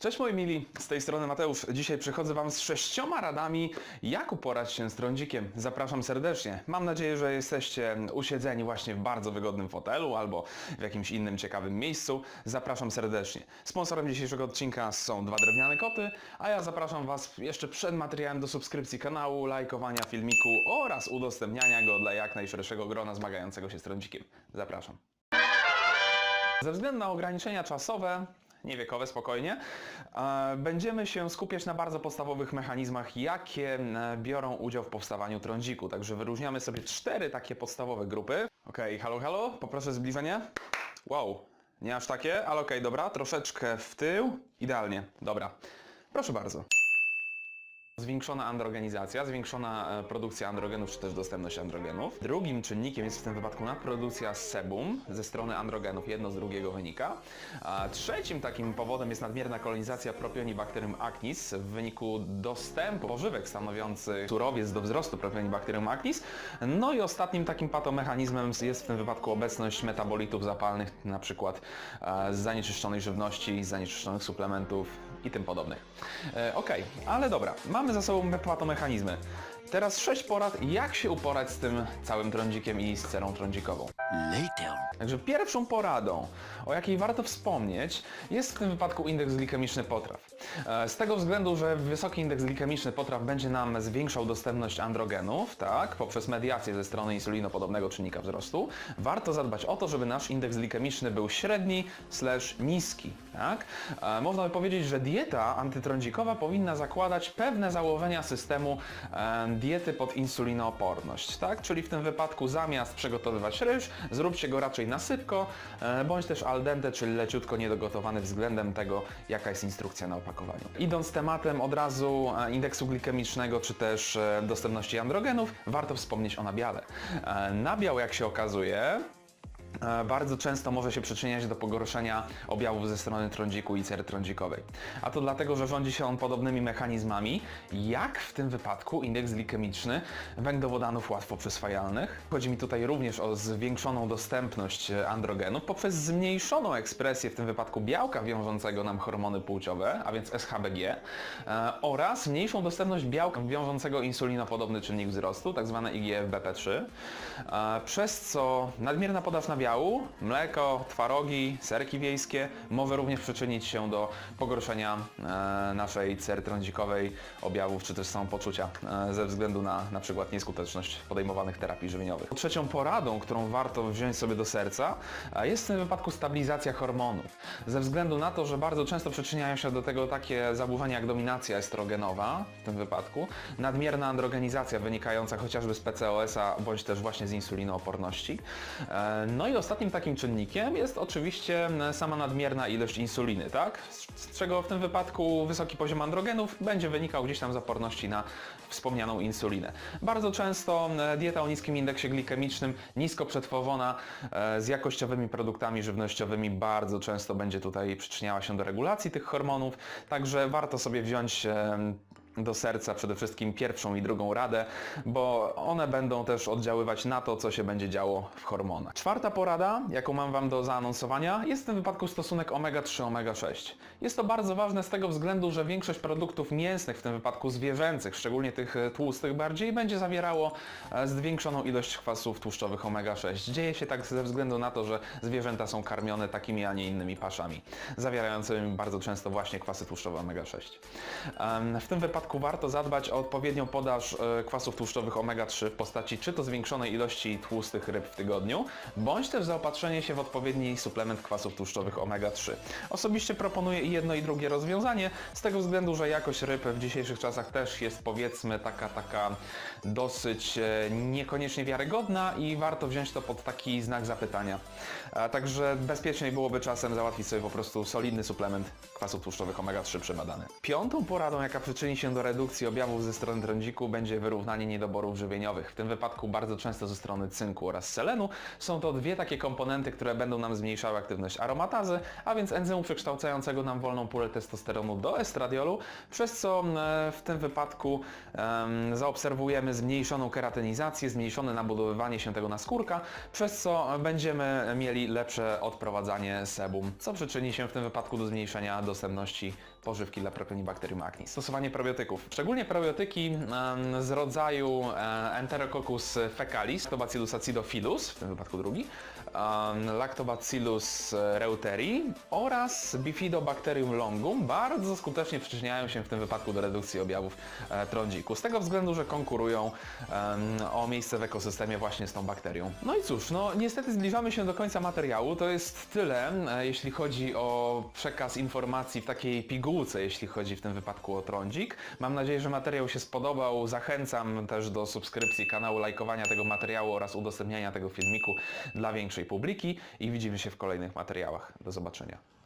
Cześć moi mili, z tej strony Mateusz. Dzisiaj przychodzę Wam z sześcioma radami, jak uporać się z trądzikiem. Zapraszam serdecznie. Mam nadzieję, że jesteście usiedzeni właśnie w bardzo wygodnym fotelu albo w jakimś innym ciekawym miejscu. Zapraszam serdecznie. Sponsorem dzisiejszego odcinka są dwa drewniane koty, a ja zapraszam Was jeszcze przed materiałem do subskrypcji kanału, lajkowania filmiku oraz udostępniania go dla jak najszerszego grona zmagającego się z trądzikiem. Zapraszam. Ze względu na ograniczenia czasowe, niewiekowe spokojnie, e, będziemy się skupiać na bardzo podstawowych mechanizmach, jakie e, biorą udział w powstawaniu trądziku. Także wyróżniamy sobie cztery takie podstawowe grupy. Okej, halo, halo, poproszę zbliżenie. Wow, nie aż takie, ale okej, dobra, troszeczkę w tył. Idealnie, dobra. Proszę bardzo. Zwiększona androgenizacja, zwiększona e, produkcja androgenów, czy też dostępność androgenów. Drugim czynnikiem jest w tym wypadku nadprodukcja sebum ze strony androgenów, jedno z drugiego wynika. A trzecim takim powodem jest nadmierna kolonizacja Propionibacterium acnis w wyniku dostępu pożywek stanowiących surowiec do wzrostu Propionibacterium acnis. No i ostatnim takim patomechanizmem jest w tym wypadku obecność metabolitów zapalnych, na przykład e, z zanieczyszczonej żywności, zanieczyszczonych suplementów i tym podobnych. E, Okej, ale dobra, mamy za sobą patomechanizmy. Teraz sześć porad, jak się uporać z tym całym trądzikiem i z cerą trądzikową. Later. Także pierwszą poradą, o jakiej warto wspomnieć, jest w tym wypadku indeks glikemiczny potraw. E, Z tego względu, że wysoki indeks glikemiczny potraw będzie nam zwiększał dostępność androgenów, tak, poprzez mediację ze strony insulinopodobnego czynnika wzrostu, warto zadbać o to, żeby nasz indeks glikemiczny był średni slash niski. Tak? E, Można by powiedzieć, że dieta antytrądzikowa powinna zakładać pewne założenia systemu diety pod insulinooporność. Tak? Czyli w tym wypadku zamiast przygotowywać ryż, zróbcie go raczej na sypko, e, bądź też al dente, czyli leciutko niedogotowany względem tego, jaka jest instrukcja na opakowaniu. Idąc tematem od razu e, indeksu glikemicznego, czy też e, dostępności androgenów, warto wspomnieć o nabiale. Nabiał, jak się okazuje, bardzo często może się przyczyniać do pogorszenia objawów ze strony trądziku i cery trądzikowej. A to dlatego, że rządzi się on podobnymi mechanizmami, jak w tym wypadku indeks glikemiczny węglowodanów łatwo przyswajalnych. Chodzi mi tutaj również o zwiększoną dostępność e, androgenów poprzez zmniejszoną ekspresję w tym wypadku białka wiążącego nam hormony płciowe, a więc SHBG, e, oraz mniejszą dostępność białka wiążącego insulinopodobny czynnik wzrostu, tak zwane IGF-BP3, e, przez co nadmierna podaż nabiału, mleko, twarogi, serki wiejskie może również przyczynić się do pogorszenia e, naszej cery trądzikowej, objawów czy też samopoczucia e, ze względu na na przykład nieskuteczność podejmowanych terapii żywieniowych. Trzecią poradą, którą warto wziąć sobie do serca, e, jest w tym wypadku stabilizacja hormonów. Ze względu na to, że bardzo często przyczyniają się do tego takie zaburzenia jak dominacja estrogenowa w tym wypadku, nadmierna androgenizacja wynikająca chociażby z PCOS-a bądź też właśnie z insulinooporności. No i ostatnim takim czynnikiem jest oczywiście m, sama nadmierna ilość insuliny, tak? Z czego w tym wypadku wysoki poziom androgenów będzie wynikał gdzieś tam z oporności na wspomnianą insulinę. Bardzo często e, dieta o niskim indeksie glikemicznym, nisko przetworzona, e, z jakościowymi produktami żywnościowymi bardzo często będzie tutaj przyczyniała się do regulacji tych hormonów, także warto sobie wziąć do serca przede wszystkim pierwszą i drugą radę, bo one będą też oddziaływać na to, co się będzie działo w hormonach. Czwarta porada, jaką mam Wam do zaanonsowania, jest w tym wypadku stosunek omega-3, omega-6. Jest to bardzo ważne z tego względu, że większość produktów mięsnych, w tym wypadku zwierzęcych, szczególnie tych e, tłustych bardziej, będzie zawierało e, zwiększoną ilość kwasów tłuszczowych omega-6. Dzieje się tak ze względu na to, że zwierzęta są karmione takimi, a nie innymi paszami, zawierającymi bardzo często właśnie kwasy tłuszczowe omega-6. Em, W tym wypadku warto zadbać o odpowiednią podaż e, kwasów tłuszczowych omega-3 w postaci czy to zwiększonej ilości tłustych ryb w tygodniu, bądź też zaopatrzenie się w odpowiedni suplement kwasów tłuszczowych omega-3. Osobiście proponuję i jedno i drugie rozwiązanie, z tego względu, że jakość ryb w dzisiejszych czasach też jest powiedzmy taka, taka dosyć e, niekoniecznie wiarygodna i warto wziąć to pod taki znak zapytania. Także bezpieczniej byłoby czasem załatwić sobie po prostu solidny suplement kwasów tłuszczowych omega-3 przebadany. Piątą poradą, jaka przyczyni się do redukcji objawów ze strony trądziku będzie wyrównanie niedoborów żywieniowych. W tym wypadku bardzo często ze strony cynku oraz selenu. Są to dwie takie komponenty, które będą nam zmniejszały aktywność aromatazy, a więc enzymu przekształcającego nam wolną pulę testosteronu do estradiolu, przez co e, w tym wypadku em, zaobserwujemy zmniejszoną keratynizację, zmniejszone nabudowywanie się tego naskórka, przez co będziemy mieli lepsze odprowadzanie sebum, co przyczyni się w tym wypadku do zmniejszenia dostępności pożywki dla Propionibacterium acnes. Stosowanie probiotyków. Szczególnie probiotyki z rodzaju Enterococcus fecalis, Lactobacillus acidophilus, w tym wypadku drugi, Lactobacillus reuteri oraz Bifidobacterium longum bardzo skutecznie przyczyniają się w tym wypadku do redukcji objawów e, trądziku. Z tego względu, że konkurują o miejsce w ekosystemie właśnie z tą bakterią. No i cóż, no niestety zbliżamy się do końca materiału. To jest tyle, e, jeśli chodzi o przekaz informacji w takiej pigułce, jeśli chodzi w tym wypadku o trądzik. Mam nadzieję, że materiał się spodobał. Zachęcam też do subskrypcji kanału, lajkowania tego materiału oraz udostępniania tego filmiku dla większej publiki i widzimy się w kolejnych materiałach. Do zobaczenia.